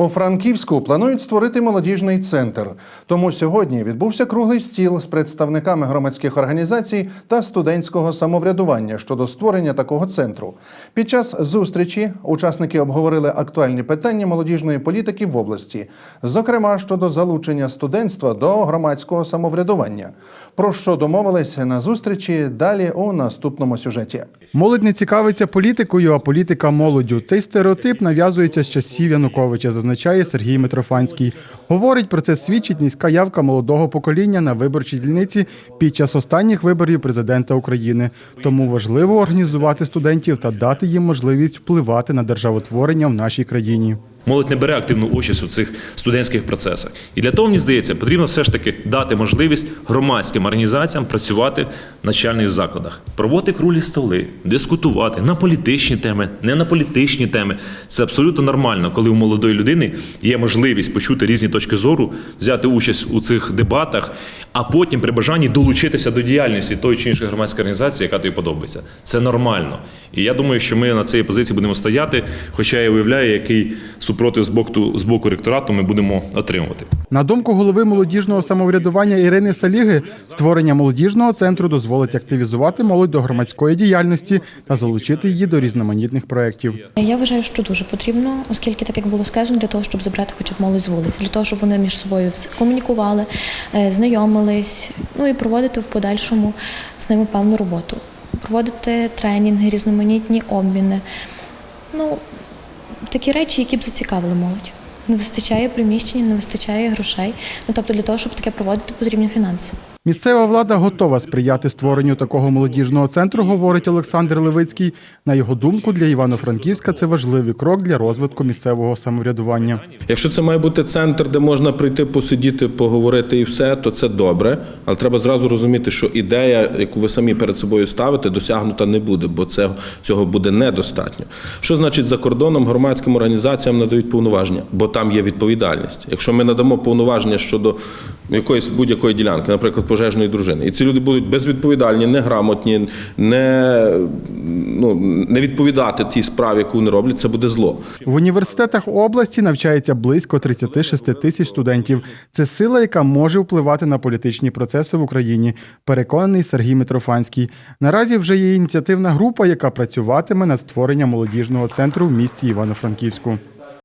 У Франківську планують створити молодіжний центр. Тому сьогодні відбувся круглий стіл з представниками громадських організацій та студентського самоврядування щодо створення такого центру. Під час зустрічі учасники обговорили актуальні питання молодіжної політики в області, зокрема щодо залучення студентства до громадського самоврядування. Про що домовились на зустрічі далі у наступному сюжеті. Молодь не цікавиться політикою, а політика молоддю. Цей стереотип нав'язується з часів Януковича, зазначає Сергій Митрофанський. Говорить про це свідчить низька явка молодого покоління на виборчій дільниці під час останніх виборів президента України. Тому важливо організувати студентів та дати їм можливість впливати на державотворення в нашій країні. Молодь не бере активну участь у цих студентських процесах. І для того, мені здається, потрібно все ж таки дати можливість громадським організаціям працювати в начальних закладах, проводити круглі столи, дискутувати на політичні теми, не на політичні теми. Це абсолютно нормально, коли у молодої людини є можливість почути різні точки зору, взяти участь у цих дебатах, а потім при бажанні долучитися до діяльності тої чи іншої громадської організації, яка тобі подобається. Це нормально. І я думаю, що ми на цій позиції будемо стояти, хоча я уявляю, який супротив з боку, з боку ректорату ми будемо отримувати. На думку голови молодіжного самоврядування Ірини Саліги, створення молодіжного центру дозволить активізувати молодь до громадської діяльності та залучити її до різноманітних проєктів. Я вважаю, що дуже потрібно, оскільки, так як було сказано, для того, щоб забрати хоча б молодь з вулиць, для того, щоб вони між собою все комунікували, е, знайомились, ну і проводити в подальшому з ними певну роботу, проводити тренінги, різноманітні обміни. Ну, такі речі, які б зацікавили молодь. Не вистачає приміщень, не вистачає грошей. Ну тобто для того, щоб таке проводити, потрібні фінанси. Місцева влада готова сприяти створенню такого молодіжного центру, говорить Олександр Левицький. На його думку, для Івано-Франківська це важливий крок для розвитку місцевого самоврядування. Якщо це має бути центр, де можна прийти, посидіти, поговорити і все, то це добре. Але треба зразу розуміти, що ідея, яку ви самі перед собою ставите, досягнута не буде, бо це, цього буде недостатньо. Що значить за кордоном громадським організаціям надають повноваження? Бо там є відповідальність. Якщо ми надамо повноваження щодо якоїсь будь-якої ділянки, наприклад, пожежної дружини, і ці люди будуть безвідповідальні, неграмотні, не, ну, не відповідати тій справі, яку вони роблять, це буде зло. В університетах області навчається близько 36 тисяч студентів. Це сила, яка може впливати на політичні процеси в Україні. Переконаний Сергій Митрофанський. Наразі вже є ініціативна група, яка працюватиме над створенням молодіжного центру в місті Івано-Франківську.